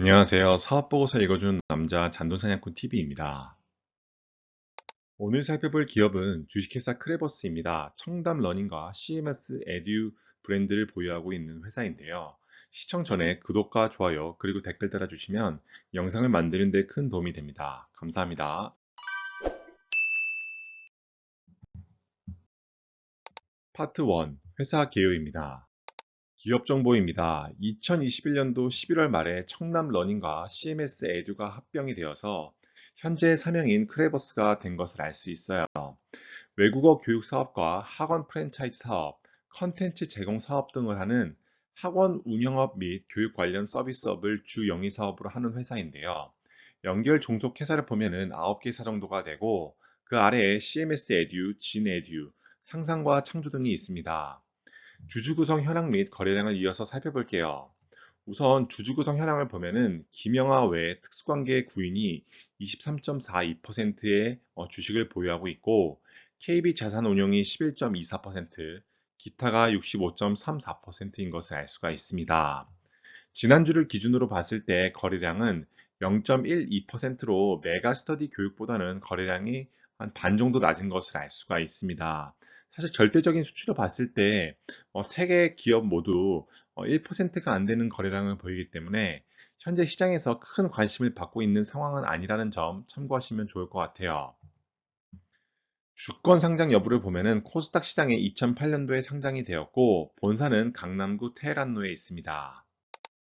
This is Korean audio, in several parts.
안녕하세요. 사업보고서 읽어준 남자 잔돈사냥꾼 TV입니다. 오늘 살펴볼 기업은 주식회사 크레버스입니다. 청담 러닝과 CMS 에듀 브랜드를 보유하고 있는 회사인데요. 시청 전에 구독과 좋아요 그리고 댓글 달아주시면 영상을 만드는 데 큰 도움이 됩니다. 감사합니다. 파트 1 회사 개요입니다. 기업 정보입니다. 2021년도 11월 말에 청남 러닝과 CMS 에듀가 합병이 되어서 현재 사명인 크레버스가 된 것을 알 수 있어요. 외국어 교육 사업과 학원 프랜차이즈 사업, 컨텐츠 제공 사업 등을 하는 학원 운영업 및 교육 관련 서비스업을 주 영위 사업으로 하는 회사인데요. 연결 종속 회사를 보면은 9개 사 정도가 되고 그 아래에 CMS 에듀, 진 에듀, 상상과 창조 등이 있습니다. 주주 구성 현황 및 거래량을 이어서 살펴볼게요. 우선 주주 구성 현황을 보면은 김영하 외 특수관계 구인이 23.42%의 어, 주식을 보유하고 있고 KB자산운용이 11.24%, 기타가 65.34%인 것을 알 수가 있습니다. 지난주를 기준으로 봤을 때 거래량은 0.12%로 메가스터디 교육보다는 거래량이 한 반 정도 낮은 것을 알 수가 있습니다. 사실 절대적인 수치로 봤을 때 어, 세개 기업 모두 1%가 어, 안 되는 거래량을 보이기 때문에 현재 시장에서 큰 관심을 받고 있는 상황은 아니라는 점 참고하시면 좋을 것 같아요. 주권 상장 여부를 보면은 코스닥 시장에 2008년도에 상장이 되었고 본사는 강남구 테헤란로에 있습니다.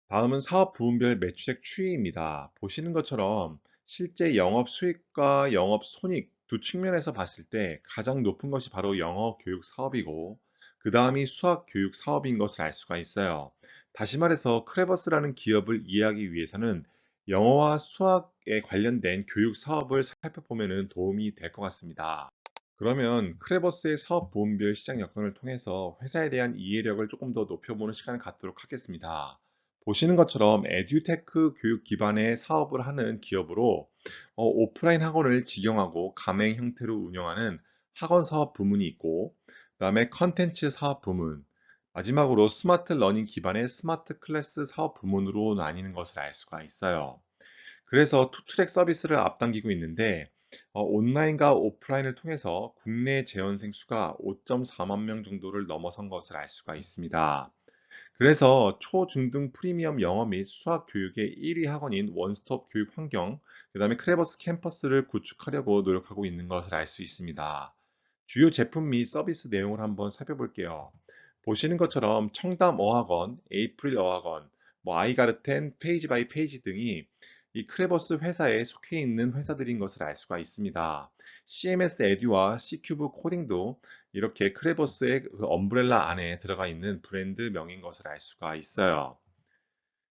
다음은 사업 부문별 매출액 추이입니다. 보시는 것처럼 실제 영업 수익과 영업 손익 두 측면에서 봤을 때 가장 높은 것이 바로 영어 교육 사업이고 그 다음이 수학 교육 사업인 것을 알 수가 있어요. 다시 말해서 크레버스라는 기업을 이해하기 위해서는 영어와 수학에 관련된 교육 사업을 살펴보면 도움이 될 것 같습니다. 그러면 크레버스의 사업 보험별 시장 여건을 통해서 회사에 대한 이해력을 조금 더 높여보는 시간을 갖도록 하겠습니다. 보시는 것처럼 에듀테크 교육 기반의 사업을 하는 기업으로 어, 오프라인 학원을 직영하고 가맹 형태로 운영하는 학원 사업 부문이 있고 그 다음에 컨텐츠 사업 부문 마지막으로 스마트 러닝 기반의 스마트 클래스 사업 부문으로 나뉘는 것을 알 수가 있어요. 그래서 투트랙 서비스를 앞당기고 있는데 어, 온라인과 오프라인을 통해서 국내 재원생 수가 5.4만 명 정도를 넘어선 것을 알 수가 있습니다. 그래서 초, 중등 프리미엄 영어 및 수학 교육의 1위 학원인 원스톱 교육 환경, 그 다음에 크레버스 캠퍼스를 구축하려고 노력하고 있는 것을 알 수 있습니다. 주요 제품 및 서비스 내용을 한번 살펴볼게요. 보시는 것처럼 청담 어학원, 에이프릴 어학원, 뭐 아이가르텐, 페이지 바이 페이지 등이 이 크레버스 회사에 속해 있는 회사들인 것을 알 수가 있습니다. CMS 에듀와 C큐브 코딩도 이렇게 크레버스의 그 엄브렐라 안에 들어가 있는 브랜드 명인 것을 알 수가 있어요.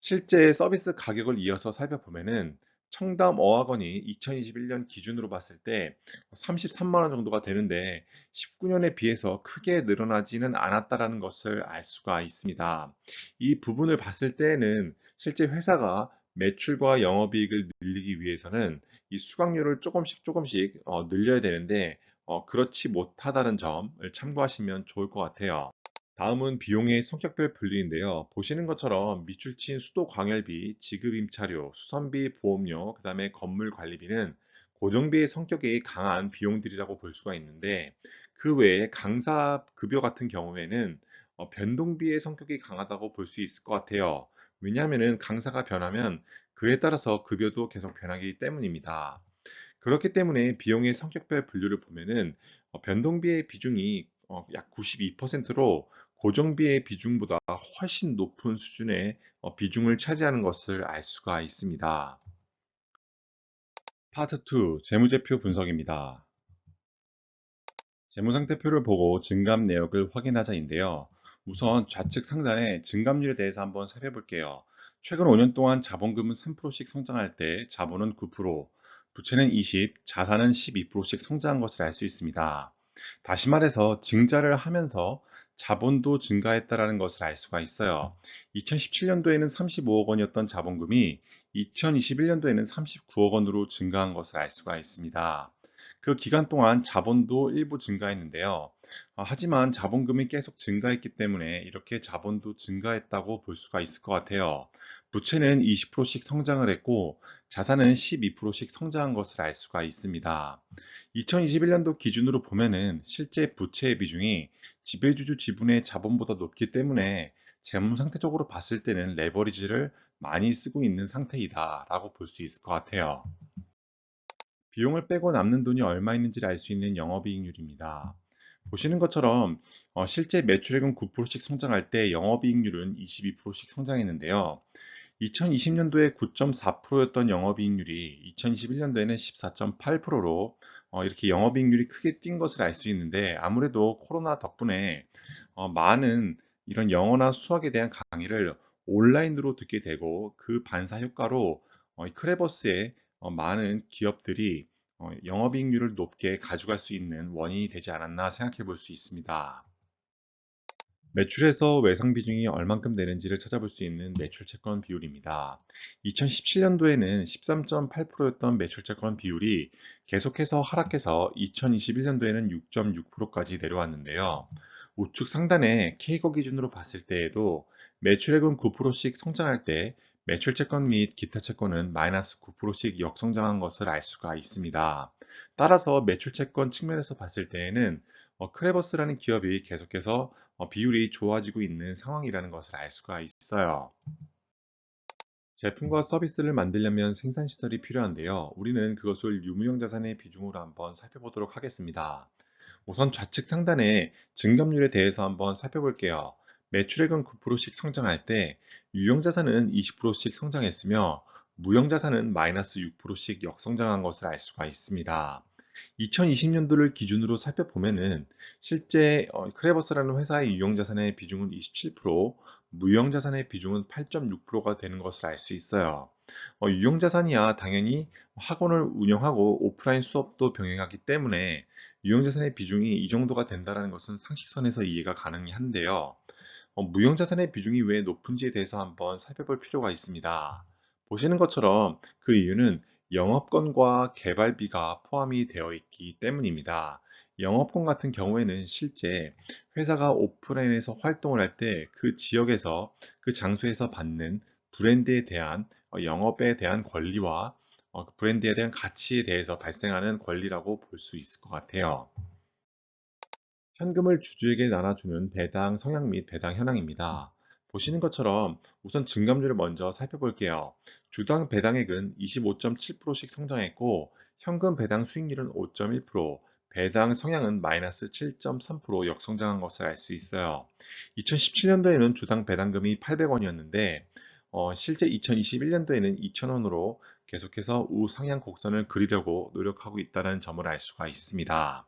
실제 서비스 가격을 이어서 살펴보면은 청담 어학원이 2021년 기준으로 봤을 때 33만원 정도가 되는데 19년에 비해서 크게 늘어나지는 않았다라는 것을 알 수가 있습니다. 이 부분을 봤을 때는 실제 회사가 매출과 영업이익을 늘리기 위해서는 이 수강료를 조금씩 조금씩 어, 늘려야 되는데 어, 그렇지 못하다는 점을 참고하시면 좋을 것 같아요. 다음은 비용의 성격별 분류인데요. 보시는 것처럼 미출친 수도 광열비, 지급 임차료, 수선비, 보험료, 그 다음에 건물 관리비는 고정비의 성격이 강한 비용들이라고 볼 수가 있는데 그 외에 강사 급여 같은 경우에는 어, 변동비의 성격이 강하다고 볼 수 있을 것 같아요. 왜냐하면 강사가 변하면 그에 따라서 급여도 계속 변하기 때문입니다. 그렇기 때문에 비용의 성격별 분류를 보면은 어, 변동비의 비중이 어, 약 92%로 고정비의 비중보다 훨씬 높은 수준의 어, 비중을 차지하는 것을 알 수가 있습니다. 파트 2 재무제표 분석입니다. 재무상태표를 보고 증감 내역을 확인하자인데요. 우선 좌측 상단에 증감률에 대해서 한번 살펴볼게요. 최근 5년 동안 자본금은 3%씩 성장할 때 자본은 9%, 부채는 20, 자산은 12%씩 성장한 것을 알 수 있습니다. 다시 말해서 증자를 하면서 자본도 증가했다라는 것을 알 수가 있어요. 2017년도에는 35억 원이었던 자본금이 2021년도에는 39억 원으로 증가한 것을 알 수가 있습니다. 그 기간 동안 자본도 일부 증가했는데요. 아, 하지만 자본금이 계속 증가했기 때문에 이렇게 자본도 증가했다고 볼 수가 있을 것 같아요. 부채는 20%씩 성장을 했고 자산은 12%씩 성장한 것을 알 수가 있습니다. 2021년도 기준으로 보면은 실제 부채의 비중이 지배주주 지분의 자본보다 높기 때문에 재무 상태적으로 봤을 때는 레버리지를 많이 쓰고 있는 상태이다라고 볼 수 있을 것 같아요. 비용을 빼고 남는 돈이 얼마 있는지를 알 수 있는 영업이익률입니다. 보시는 것처럼 어, 실제 매출액은 9%씩 성장할 때 영업이익률은 22%씩 성장했는데요. 2020년도에 9.4%였던 영업이익률이 2021년도에는 14.8%로 어, 이렇게 영업이익률이 크게 뛴 것을 알 수 있는데 아무래도 코로나 덕분에 어, 많은 이런 영어나 수학에 대한 강의를 온라인으로 듣게 되고 그 반사 효과로 어, 크레버스의 어, 많은 기업들이 어, 영업이익률을 높게 가져갈 수 있는 원인이 되지 않았나 생각해 볼 수 있습니다. 매출에서 외상 비중이 얼만큼 되는지를 찾아볼 수 있는 매출 채권 비율입니다. 2017년도에는 13.8%였던 매출 채권 비율이 계속해서 하락해서 2021년도에는 6.6%까지 내려왔는데요. 우측 상단에 K거 기준으로 봤을 때에도 매출액은 9%씩 성장할 때 매출 채권 및 기타 채권은 마이너스 9%씩 역성장한 것을 알 수가 있습니다. 따라서 매출 채권 측면에서 봤을 때에는 어, 크레버스라는 기업이 계속해서 어, 비율이 좋아지고 있는 상황이라는 것을 알 수가 있어요. 제품과 서비스를 만들려면 생산시설이 필요한데요. 우리는 그것을 유무형 자산의 비중으로 한번 살펴보도록 하겠습니다. 우선 좌측 상단에 증감률에 대해서 한번 살펴볼게요. 매출액은 9%씩 성장할 때 유형 자산은 20%씩 성장했으며 무형 자산은 마이너스 6%씩 역성장한 것을 알 수가 있습니다. 2020년도를 기준으로 살펴보면은 실제 어, 크레버스라는 회사의 유형 자산의 비중은 27%, 무형 자산의 비중은 8.6%가 되는 것을 알 수 있어요. 어, 유형 자산이야 당연히 학원을 운영하고 오프라인 수업도 병행하기 때문에 유형 자산의 비중이 이 정도가 된다는 것은 상식선에서 이해가 가능한데요. 어, 무형 자산의 비중이 왜 높은지에 대해서 한번 살펴볼 필요가 있습니다. 보시는 것처럼 그 이유는 영업권과 개발비가 포함이 되어 있기 때문입니다. 영업권 같은 경우에는 실제 회사가 오프라인에서 활동을 할 때 그 지역에서 그 장소에서 받는 브랜드에 대한 어, 영업에 대한 권리와 어, 그 브랜드에 대한 가치에 대해서 발생하는 권리라고 볼 수 있을 것 같아요. 현금을 주주에게 나눠주는 배당 성향 및 배당 현황입니다. 보시는 것처럼 우선 증감률을 먼저 살펴볼게요. 주당 배당액은 25.7%씩 성장했고 현금 배당 수익률은 5.1%, 배당 성향은 마이너스 7.3% 역성장한 것을 알 수 있어요. 2017년도에는 주당 배당금이 800원이었는데 어, 실제 2021년도에는 2,000원으로 계속해서 우상향 곡선을 그리려고 노력하고 있다는 점을 알 수가 있습니다.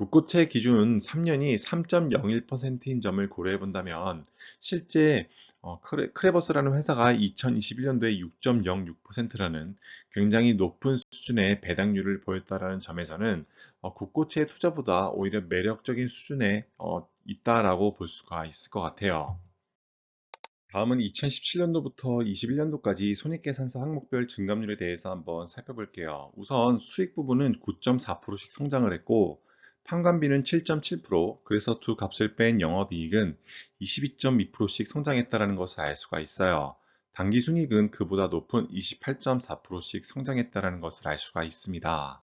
묵고채 기준 3년이 3.01%인 점을 고려해 본다면 실제 어, 크레, 버스라는 회사가 2021년도에 6.06%라는 굉장히 높은 수준의 배당률을 보였다라는 점에서는 어, 국고채 투자보다 오히려 매력적인 수준에 어, 있다라고 볼 수가 있을 것 같아요. 다음은 2017년도부터 21년도까지 손익계산서 항목별 증감률에 대해서 한번 살펴볼게요. 우선 수익 부분은 9.4%씩 성장을 했고 판관비는 7.7%, 그래서 두 값을 뺀 영업이익은 22.2%씩 성장했다는 것을 알 수가 있어요. 당기순이익은 그보다 높은 28.4%씩 성장했다는 것을 알 수가 있습니다.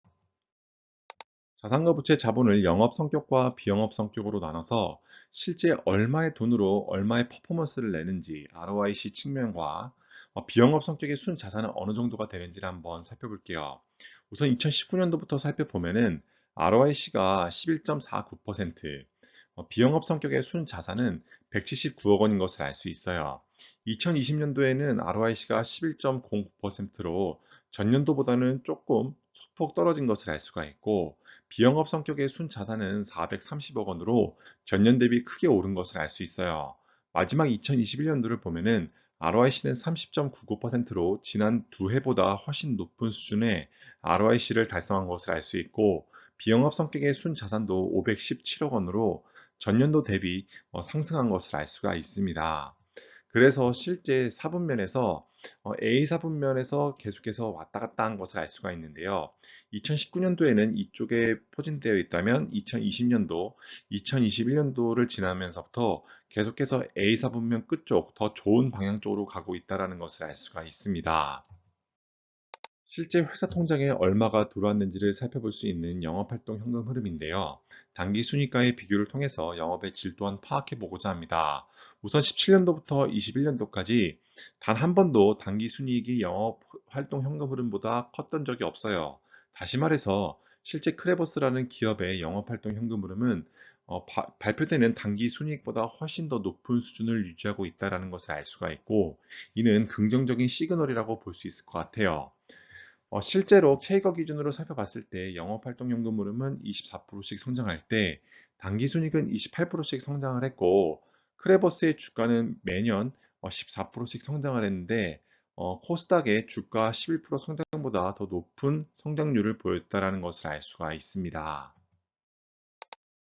자산과 부채 자본을 영업 성격과 비영업 성격으로 나눠서 실제 얼마의 돈으로 얼마의 퍼포먼스를 내는지 ROIC 측면과 어, 비영업 성격의 순 자산은 어느 정도가 되는지를 한번 살펴볼게요. 우선 2019년도부터 살펴보면은 ROIC가 11.49%, 어, 비영업 성격의 순 자산은 179억 원인 것을 알 수 있어요. 2020년도에는 ROIC가 11.09%로 전년도보다는 조금 소폭 떨어진 것을 알 수가 있고 비영업 성격의 순 자산은 430억 원으로 전년 대비 크게 오른 것을 알 수 있어요. 마지막 2021년도를 보면은 ROIC는 30.99%로 지난 두 해보다 훨씬 높은 수준의 ROIC를 달성한 것을 알 수 있고 비영업 성격의 순자산도 517억 원으로 전년도 대비 어, 상승한 것을 알 수가 있습니다. 그래서 실제 사분면에서 어, A 사분면에서 계속해서 왔다 갔다 한 것을 알 수가 있는데요. 2019년도에는 이쪽에 포진되어 있다면 2020년도, 2021년도를 지나면서부터 계속해서 A사 분면 끝쪽 더 좋은 방향 쪽으로 가고 있다는 것을 알 수가 있습니다. 실제 회사 통장에 얼마가 들어왔는지를 살펴볼 수 있는 영업활동 현금 흐름인데요. 단기 순이가의 비교를 통해서 영업의 질 또한 파악해 보고자 합니다. 우선 17년도부터 21년도까지 단 한 번도 단기 순이익이 영업활동 현금 흐름보다 컸던 적이 없어요. 다시 말해서 실제 크레버스라는 기업의 영업활동 현금 흐름은 어, 바- 발표되는 단기 순이익보다 훨씬 더 높은 수준을 유지하고 있다는 것을 알 수가 있고 이는 긍정적인 시그널이라고 볼 수 있을 것 같아요. 어, 실제로 K거 기준으로 살펴봤을 때 영업활동연금 흐름은 24%씩 성장할 때 당기순이익은 28%씩 성장을 했고 크레버스의 주가는 매년 14%씩 성장을 했는데 어, 코스닥의 주가 11% 성장보다 더 높은 성장률을 보였다는 것을 알 수가 있습니다.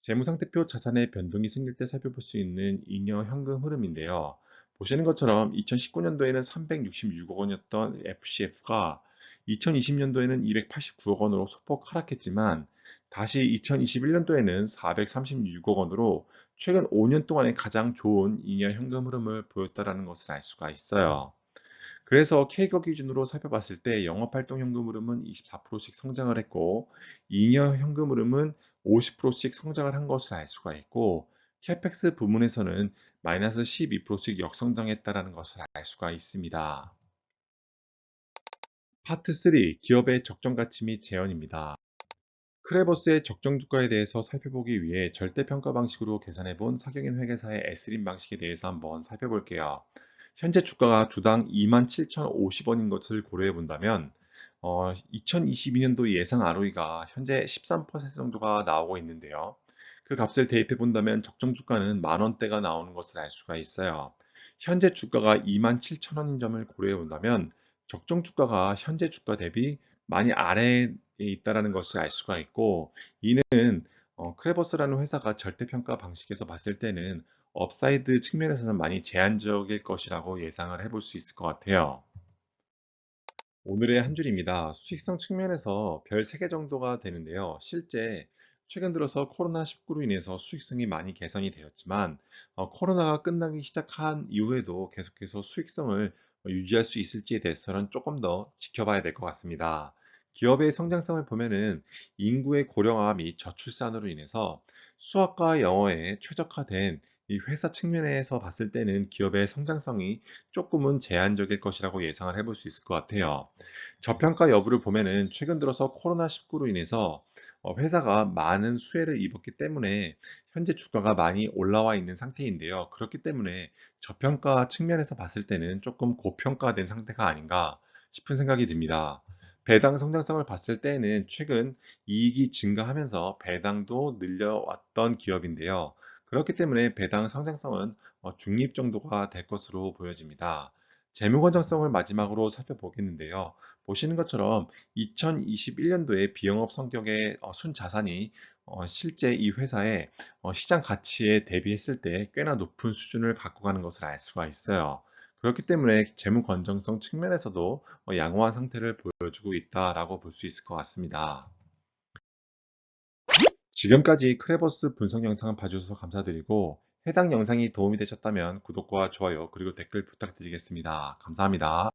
재무상태표 자산의 변동이 생길 때 살펴볼 수 있는 잉여 현금 흐름인데요. 보시는 것처럼 2019년도에는 366억 원이었던 FCF가 2020년도에는 289억 원으로 소폭 하락했지만 다시 2021년도에는 436억 원으로 최근 5년 동안의 가장 좋은 잉여 현금 흐름을 보였다는 것을 알 수가 있어요. 그래서 K거 기준으로 살펴봤을 때 영업활동 현금 흐름은 24%씩 성장을 했고 잉여 현금 흐름은 50%씩 성장을 한 것을 알 수가 있고 캐펙스 부문에서는 마이너스 12%씩 역성장했다는 것을 알 수가 있습니다. 파트 3 기업의 적정 가치 및 재현입니다. 크레버스의 적정 주가에 대해서 살펴보기 위해 절대 평가 방식으로 계산해 본 사경인 회계사의 에스린 방식에 대해서 한번 살펴볼게요. 현재 주가가 주당 27,050원인 것을 고려해 본다면 어, 2022년도 예상 ROE가 현재 13% 정도가 나오고 있는데요. 그 값을 대입해 본다면 적정 주가는 만 원대가 나오는 것을 알 수가 있어요. 현재 주가가 27,000원인 점을 고려해 본다면 적정 주가가 현재 주가 대비 많이 아래에 있다는 것을 알 수가 있고 이는 어, 크레버스라는 회사가 절대평가 방식에서 봤을 때는 업사이드 측면에서는 많이 제한적일 것이라고 예상을 해볼 수 있을 것 같아요. 오늘의 한 줄입니다. 수익성 측면에서 별 3개 정도가 되는데요. 실제 최근 들어서 코로나19로 인해서 수익성이 많이 개선이 되었지만 어, 코로나가 끝나기 시작한 이후에도 계속해서 수익성을 유지할 수 있을지에 대해서는 조금 더 지켜봐야 될 것 같습니다. 기업의 성장성을 보면은 인구의 고령화 및 저출산으로 인해서 수학과 영어에 최적화된 이 회사 측면에서 봤을 때는 기업의 성장성이 조금은 제한적일 것이라고 예상을 해볼 수 있을 것 같아요. 저평가 여부를 보면은 최근 들어서 코로나19로 인해서 어, 회사가 많은 수혜를 입었기 때문에 현재 주가가 많이 올라와 있는 상태인데요. 그렇기 때문에 저평가 측면에서 봤을 때는 조금 고평가된 상태가 아닌가 싶은 생각이 듭니다. 배당 성장성을 봤을 때는 최근 이익이 증가하면서 배당도 늘려왔던 기업인데요. 그렇기 때문에 배당 성장성은 어, 중립 정도가 될 것으로 보여집니다. 재무 건전성을 마지막으로 살펴보겠는데요. 보시는 것처럼 2021년도에 비영업 성격의 어, 순자산이 어, 실제 이 회사의 어, 시장 가치에 대비했을 때 꽤나 높은 수준을 갖고 가는 것을 알 수가 있어요. 그렇기 때문에 재무 건전성 측면에서도 어, 양호한 상태를 보여주고 있다라고 볼 수 있을 것 같습니다. 지금까지 크레버스 분석 영상을 봐주셔서 감사드리고 해당 영상이 도움이 되셨다면 구독과 좋아요 그리고 댓글 부탁드리겠습니다. 감사합니다.